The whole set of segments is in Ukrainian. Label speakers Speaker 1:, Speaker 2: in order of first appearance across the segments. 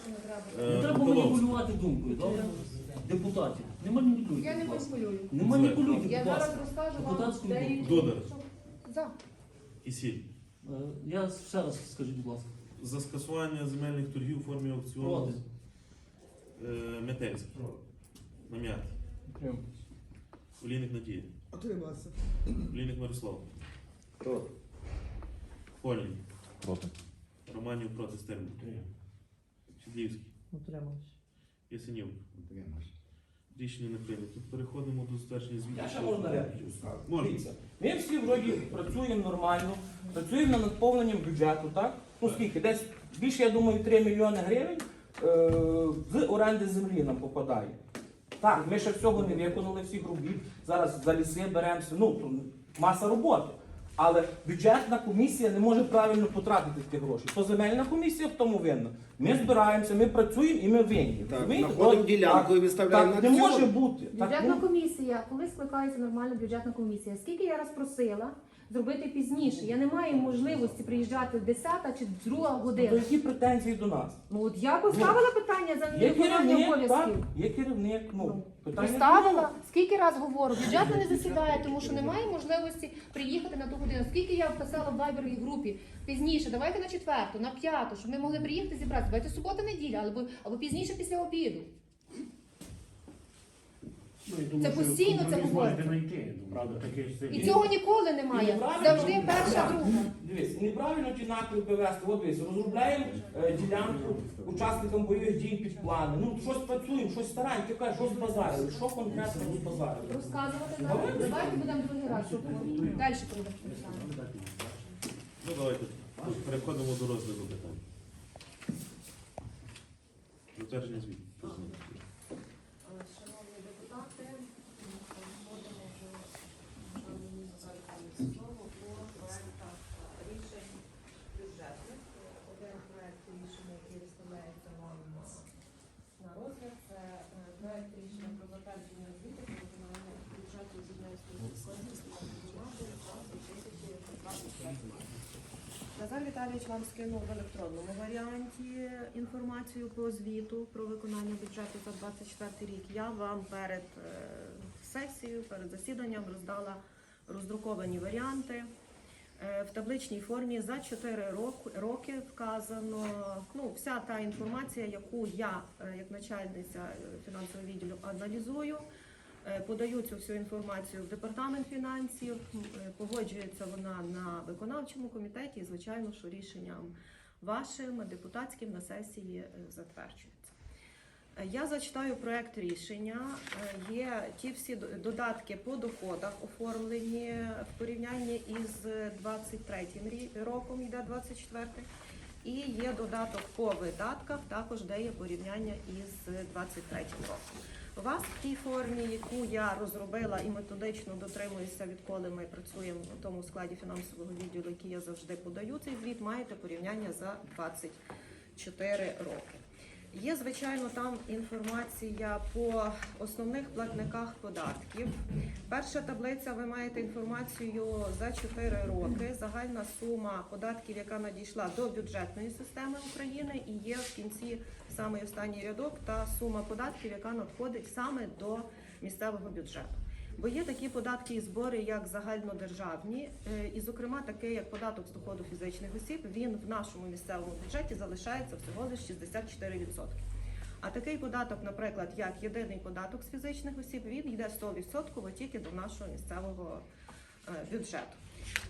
Speaker 1: що не треба.
Speaker 2: Е,
Speaker 3: Не треба
Speaker 2: Миколаївський.
Speaker 3: маніпулювати думкою, добре? Депутатів. Не маніпулюйте.
Speaker 1: Я не
Speaker 3: будь ласка.
Speaker 1: маніпулюю.
Speaker 3: Не маніпулюйте,
Speaker 1: Я
Speaker 3: будь
Speaker 1: зараз
Speaker 3: ласка.
Speaker 1: розкажу вам,
Speaker 3: Депутатську
Speaker 1: де
Speaker 3: думку.
Speaker 1: і-
Speaker 2: Додar.
Speaker 1: За.
Speaker 2: Кисіль.
Speaker 3: Е, Я ще раз скажіть, будь ласка.
Speaker 2: За скасування земельних торгів у формі аукціону.
Speaker 3: Проти.
Speaker 2: Е, Метельський. Нам'ят. Олійник Надія.
Speaker 4: Отримався.
Speaker 2: Олійник Мирослав.
Speaker 5: Проти.
Speaker 2: Хольник.
Speaker 5: Проти.
Speaker 2: Романів проти Стерник. Шедлівський.
Speaker 6: Утримався.
Speaker 2: Ясенюк. Рішення не прийнято. Переходимо до затвердження звіту.
Speaker 7: Я ще можна репліку скажу.
Speaker 2: Можна.
Speaker 7: Дивіться, ми всі вроді працюємо нормально, працюємо над наповненням бюджету, так? Ну скільки? Десь більше, я думаю, 3 мільйони гривень е, з оренди землі нам попадає. Так, ми ще всього не виконали всіх робіт. Зараз за ліси беремося. Ну, то маса роботи. Але бюджетна комісія не може правильно потратити ті гроші. То земельна комісія в тому винна. Ми збираємося, ми працюємо і ми винні.
Speaker 4: Так,
Speaker 7: Розумієте?
Speaker 4: знаходимо
Speaker 7: От
Speaker 4: ділянку і виставляємо
Speaker 7: Так,
Speaker 4: на
Speaker 7: не
Speaker 4: аукціон.
Speaker 7: може бути. Так,
Speaker 1: Бюджетна
Speaker 7: ну,
Speaker 1: комісія, коли скликається нормальна бюджетна комісія, скільки я раз просила зробити пізніше? Я не маю можливості приїжджати в 10 чи 2
Speaker 7: то
Speaker 1: година.
Speaker 7: які претензії до нас?
Speaker 1: Ну от я поставила питання за
Speaker 7: Є
Speaker 1: невиконання
Speaker 7: керівник, так,
Speaker 1: обов'язків.
Speaker 7: є керівник, ну, питання
Speaker 1: Поставила, скільки раз говорю, бюджетна не засідає, тому що немає можливості приїхати на ту годину. Скільки я писала в вайберній групі пізніше, давайте на четверту, на п'яту, щоб ми могли приїхати зібрати. Давайте субота, неділя, або, або пізніше після обіду. Це постійно це говориться.
Speaker 8: Правда, таке ж
Speaker 1: І цього ніколи немає.
Speaker 7: неправильно.
Speaker 1: Завжди перша, друга.
Speaker 7: Дивись, неправильно ті наклепи вести. От дивись, розробляємо е, ділянку учасникам бойових дій під плани. Ну, щось працюємо, щось стараємо. Ти кажеш, що збазарили, що конкретно розбазарили?
Speaker 1: Розказувати зараз. Давайте будемо другий раз. Далі прийдемо.
Speaker 2: Ну давайте переходимо до розгляду питань. Затвердження звіту.
Speaker 1: Шановні депутати, переходимо до сезону по проектах рішень бюджетних. Один проект рішення, який виставляється нам на розгляд, це е, проект рішення про затвердження звіту про виконання бюджету Зімнянської сільської міської громади за 2025 Назар Віталійович вам скинув в електронному варіанті інформацію по звіту про виконання бюджету за 24 рік. Я вам перед е, сесією, перед засіданням роздала роздруковані варіанти. Е, В табличній формі за 4 роки вказано ну, вся та інформація, яку я, е, як начальниця фінансового відділу, аналізую. Е, Подаю цю всю інформацію в департамент фінансів, е, погоджується вона на виконавчому комітеті, і звичайно, що рішенням вашим депутатським на сесії е, затверджується. Я зачитаю проект рішення. Є ті всі додатки по доходах оформлені в порівнянні із 23 рі- роком, йде 24 і є додаток по видатках, також де є порівняння із 23 роком. У вас в тій формі, яку я розробила і методично дотримуюся, відколи ми працюємо у тому складі фінансового відділу, який я завжди подаю цей звіт, маєте порівняння за 24 роки. Є, звичайно, там інформація по основних платниках податків. Перша таблиця ви маєте інформацію за 4 роки. Загальна сума податків, яка надійшла до бюджетної системи України, і є в кінці самий останній рядок та сума податків, яка надходить саме до місцевого бюджету. Бо є такі податки і збори, як загальнодержавні, е, і, зокрема, таке як податок з доходу фізичних осіб, він в нашому місцевому бюджеті залишається всього лише 64%. А такий податок, наприклад, як єдиний податок з фізичних осіб, він йде 100% тільки до нашого місцевого е, бюджету.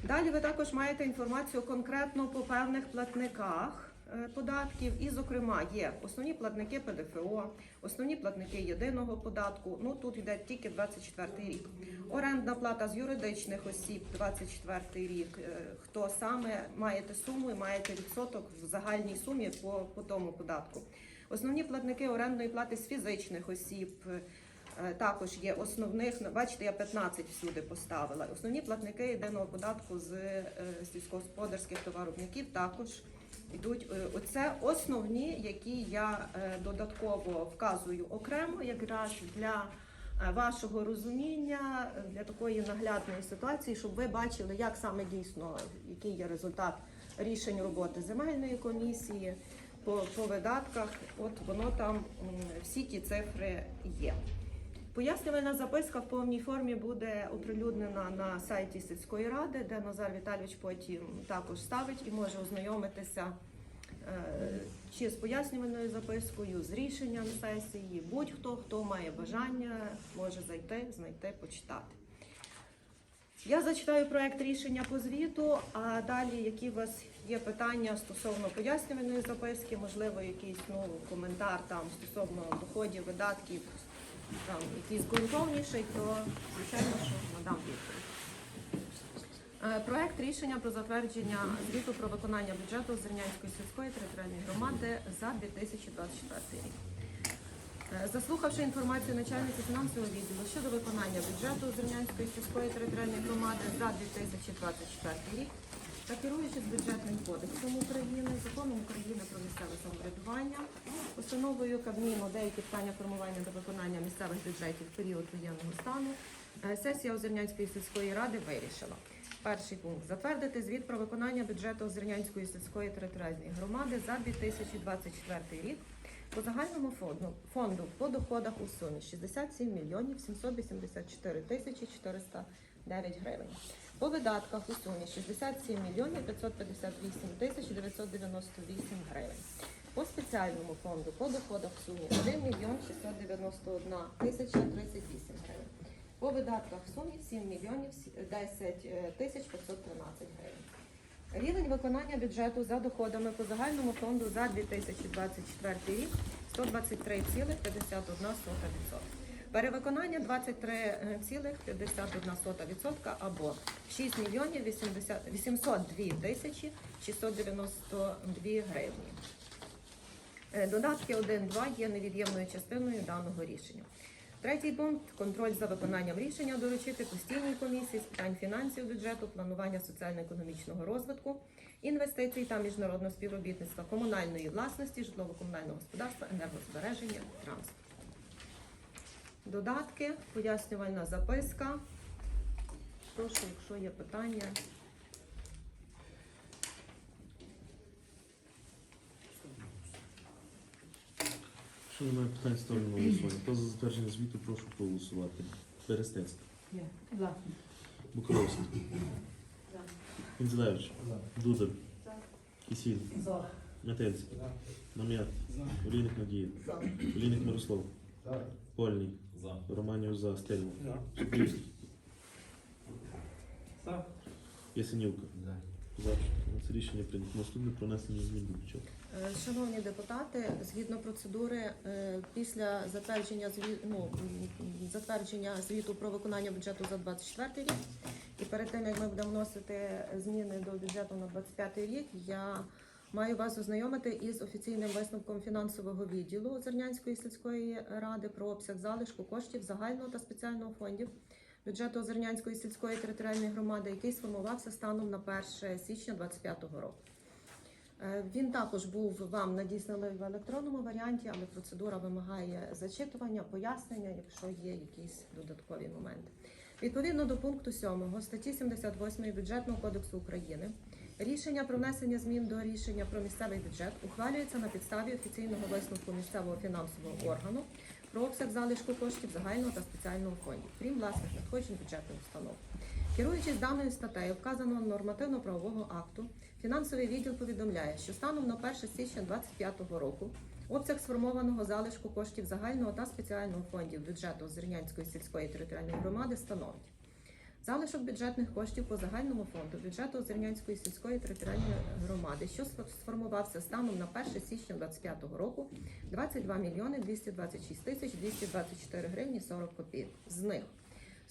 Speaker 1: Далі ви також маєте інформацію конкретно по певних платниках податків, і, зокрема, є основні платники ПДФО, основні платники єдиного податку. Ну тут йде тільки 24 рік. Орендна плата з юридичних осіб 24 рік. Е, Хто саме маєте суму і маєте відсоток в загальній сумі по, по тому податку. Основні платники орендної плати з фізичних осіб. е, Також є основних, ну, бачите, я 15 всюди поставила. Основні платники єдиного податку з е, сільськогосподарських товаробників також йдуть. е, Оце основні, які я е, додатково вказую окремо, якраз для е, вашого розуміння, для такої наглядної ситуації, щоб ви бачили, як саме дійсно який є результат рішень роботи земельної комісії по, по видатках, от воно там всі ті цифри є. Пояснювальна записка в повній формі буде оприлюднена на сайті сільської ради, де Назар Віталійович потім також ставить і може ознайомитися е, чи з пояснювальною запискою, з рішенням сесії. Будь-хто, хто має бажання, може зайти, знайти, почитати. Я зачитаю проект рішення по звіту, а далі, які у вас є питання стосовно пояснювальної записки, можливо, якийсь ну, коментар там стосовно доходів, видатків, там якийсь ґрунтовніший, то звичайно, що надам відповідь. Е, Проект рішення про затвердження звіту про виконання бюджету Зернянської сільської територіальної громади за 2024 рік. Е, Заслухавши інформацію начальника фінансового відділу щодо виконання бюджету Зернянської сільської територіальної громади за 2024 рік та керуючись бюджетним кодексом України, законом України про місцеве самоврядування, постановою Кабміну деякі питання формування та виконання місцевих бюджетів в період воєнного стану, е, сесія Озернянської сільської ради вирішила. Перший пункт затвердити звіт про виконання бюджету Озернянської сільської територіальної громади за 2024 рік по загальному фонду, фонду по доходах у сумі 67 мільйонів 784 тисячі 409 гривень. По видатках у сумі 67 мільйонів 558 тисяч 998 гривень. По спеціальному фонду по доходах в сумі 1 мільйон 691 тисяча 38 гривень. По видатках в сумі 7 мільйонів 10 тисяч 513 гривень. Рівень виконання бюджету за доходами по загальному фонду за 2024 рік 123,51%. Перевиконання 23,51% або 6 мільйонів 802 тисячі 692 гривні. Е, Додатки 1-2 є невід'ємною частиною даного рішення. Третій пункт контроль за виконанням рішення доручити постійній комісії з питань фінансів, бюджету, планування соціально-економічного розвитку, інвестицій та міжнародного співробітництва, комунальної власності, житлово-комунального господарства, енергозбереження, транспорту. Додатки, пояснювальна записка. Прошу, якщо є питання.
Speaker 2: Що немає питань, ставлю на голосування. Хто за затвердження звіту, прошу проголосувати. Берестецька.
Speaker 3: За.
Speaker 2: Буковський. Кінзелевич. Дудар. Кисіль.
Speaker 3: За.
Speaker 2: Метельський. Нам'ят. Олійник Надія. Олійник Мирослав. Польний. Романів за. Стельман. Шептівський.
Speaker 7: За.
Speaker 2: Ясенівка. За. Це рішення прийнято. Наступне про внесення змін до бюджету.
Speaker 1: Е, Шановні депутати, згідно процедури, е, після затвердження зві... ну, м, затвердження звіту про виконання бюджету за 24 рік, і перед тим як ми будемо вносити зміни до бюджету на 25 рік, я маю вас ознайомити із офіційним висновком фінансового відділу Зернянської сільської ради про обсяг залишку коштів загального та спеціального фондів бюджету Озернянської сільської територіальної громади, який сформувався станом на 1 січня 2025 року. Е, Він також був вам надісланий в електронному варіанті, але процедура вимагає зачитування, пояснення, якщо є якісь додаткові моменти. Відповідно до пункту 7 статті 78 бюджетного кодексу України, рішення про внесення змін до рішення про місцевий бюджет ухвалюється на підставі офіційного висновку місцевого фінансового органу про обсяг залишку коштів загального та спеціального фондів, крім власних надходжень бюджетних установ. Керуючись даною статтею вказаного нормативно-правового акту, фінансовий відділ повідомляє, що станом на 1 січня 2025 року обсяг сформованого залишку коштів загального та спеціального фондів бюджету Зернянської сільської територіальної громади становить залишок бюджетних коштів по загальному фонду бюджету Зернянської сільської територіальної громади, що сформувався станом на 1 січня 2025 року, 22 мільйони 226 тисяч 224 гривні 40 копійок. З них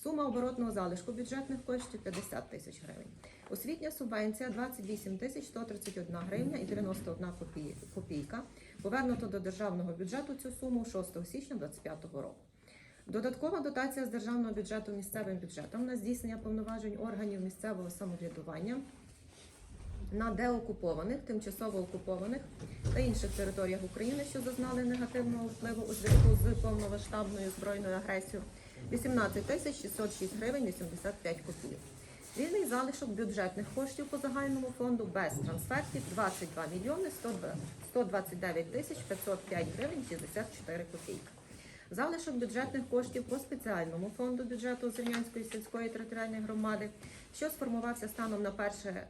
Speaker 1: Сума оборотного залишку бюджетних коштів 50 тисяч гривень. Освітня субвенція 28 тисяч 131 гривня і 91 копійка. Повернуто до державного бюджету цю суму 6 січня 2025 року. Додаткова дотація з державного бюджету місцевим бюджетом на здійснення повноважень органів місцевого самоврядування на деокупованих, тимчасово окупованих та інших територіях України, що зазнали негативного впливу у зв'язку з повномасштабною збройною агресією 18 тисяч 606 гривень 85 копійок. Вільний залишок бюджетних коштів по загальному фонду без трансфертів 22 мільйони 129 тисяч 505 гривень 64 копійки. Залишок бюджетних коштів по спеціальному фонду бюджету Зернянської сільської територіальної громади, що сформувався станом на е,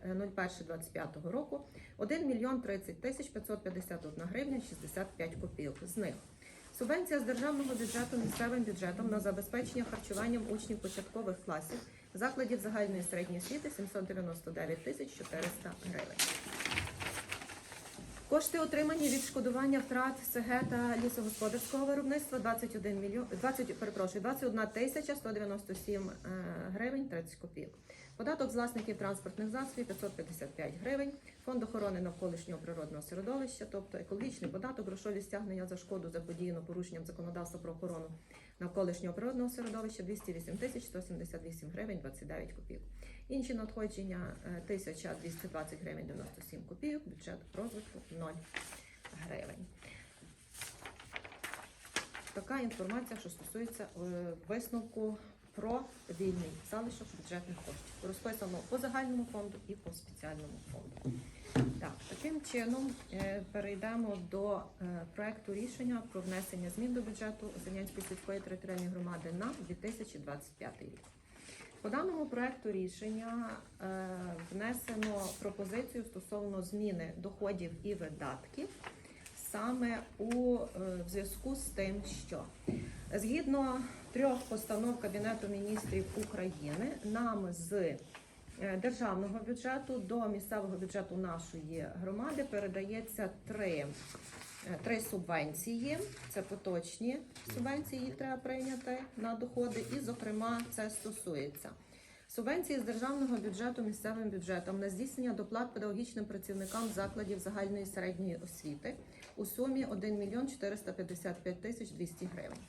Speaker 1: 1.01.25 року, 1 мільйон 30 тисяч 551 гривня 65 копійок. З них субвенція з державного бюджету місцевим бюджетом на забезпечення харчуванням учнів початкових класів закладів загальної середньої освіти 799 тисяч 400 гривень. Кошти отримані від шкодування втрат СГ та лісогосподарського виробництва 21 мільйон 20, перепрошую, 21 тисяча 197 е, гривень 30 копійок. Податок з власників транспортних засобів 555 гривень. Фонд охорони навколишнього природного середовища, тобто екологічний податок, грошові стягнення за шкоду заподіяну порушенням законодавства про охорону навколишнього природного середовища 208 тисяч 178 гривень 29 копійок. Інші надходження е, 1220 гривень 97 копійок, бюджет розвитку 0 гривень. Така інформація, що стосується е, висновку про вільний залишок бюджетних коштів. Розписано по загальному фонду і по спеціальному фонду. Так, таким чином е, перейдемо до е, проекту рішення про внесення змін до бюджету Зеленської сільської територіальної громади на 2025 рік. По даному проекту рішення е, внесено пропозицію стосовно зміни доходів і видатків саме у зв'язку з тим, що згідно трьох постанов Кабінету міністрів України нам з е, державного бюджету до місцевого бюджету нашої громади передається три, е, три субвенції. Це поточні субвенції, треба прийняти на доходи, і, зокрема, це стосується. Субвенції з державного бюджету місцевим бюджетом на здійснення доплат педагогічним працівникам закладів загальної середньої освіти у сумі 1 мільйон 455 тисяч 200 гривень.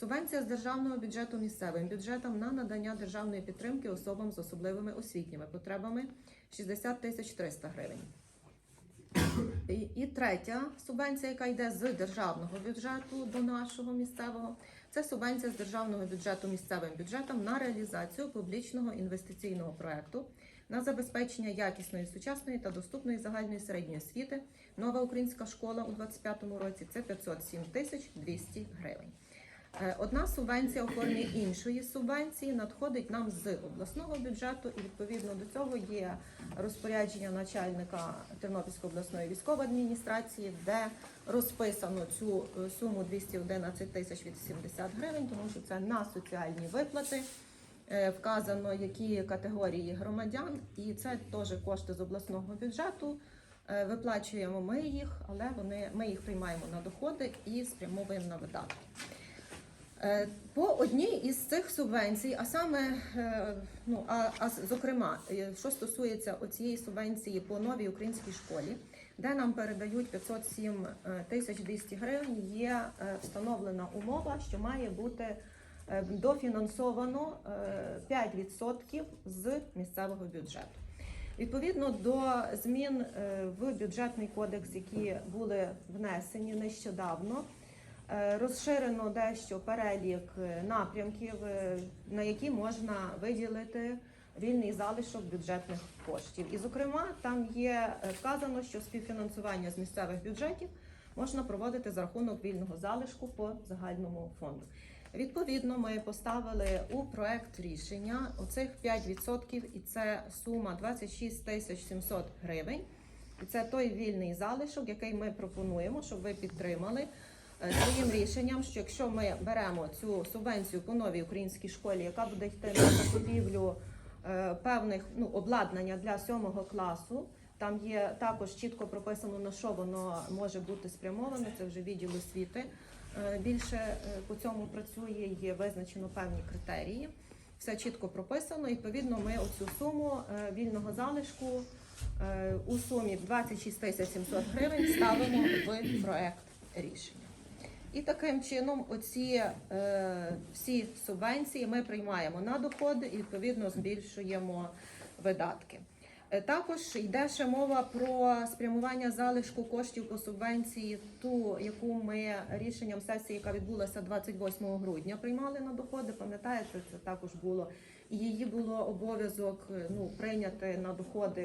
Speaker 1: Субвенція з державного бюджету місцевим бюджетом на надання державної підтримки особам з особливими освітніми потребами 60 тисяч 300 гривень. І, і третя субвенція, яка йде з державного бюджету до нашого місцевого, це субвенція з державного бюджету місцевим бюджетом на реалізацію публічного інвестиційного проекту на забезпечення якісної, сучасної та доступної загальної середньої освіти. Нова українська школа у 2025 році це 507 тисяч 200 гривень. Е, Одна субвенція у іншої субвенції надходить нам з обласного бюджету, і відповідно до цього є розпорядження начальника Тернопільської обласної військової адміністрації, де розписано цю е, суму 211 тисяч 80 гривень, тому що це на соціальні виплати. Е, Вказано, які категорії громадян, і це теж кошти з обласного бюджету. Виплачуємо ми їх, але вони ми їх приймаємо на доходи і спрямовуємо на видатки. Е, По одній із цих субвенцій, а саме, е, ну а, а зокрема, е, що стосується оцієї субвенції по новій українській школі, де нам передають 507 е, тисяч 200 гривень, є встановлена умова, що має бути дофінансовано е, 5% з місцевого бюджету. Відповідно до змін в бюджетний кодекс, які були внесені нещодавно, Розширено дещо перелік е, напрямків, е, на які можна виділити вільний залишок бюджетних коштів. І, зокрема, там є е, вказано, що співфінансування з місцевих бюджетів можна проводити за рахунок вільного залишку по загальному фонду. Відповідно, ми поставили у проект рішення оцих 5%, і це сума 26 тисяч 700 гривень. І це той вільний залишок, який ми пропонуємо, щоб ви підтримали е, своїм рішенням, що якщо ми беремо цю субвенцію по новій українській школі, яка буде йти на закупівлю е, певних ну, обладнання для сьомого класу. Там є також чітко прописано на що воно може бути спрямовано. Це вже відділ освіти. е, Більше е, по цьому працює, є визначено певні критерії. Все чітко прописано. Відповідно, ми оцю суму е, вільного залишку е, у сумі 26 тисяч 700 гривень ставимо в проект рішення. І таким чином, оці е, всі субвенції ми приймаємо на доходи і відповідно збільшуємо видатки. Е, Також йде ще мова про спрямування залишку коштів по субвенції, ту, яку ми рішенням сесії, яка відбулася 28 грудня, приймали на доходи. Пам'ятаєте, це також було і її було обов'язок е, ну, прийняти на доходи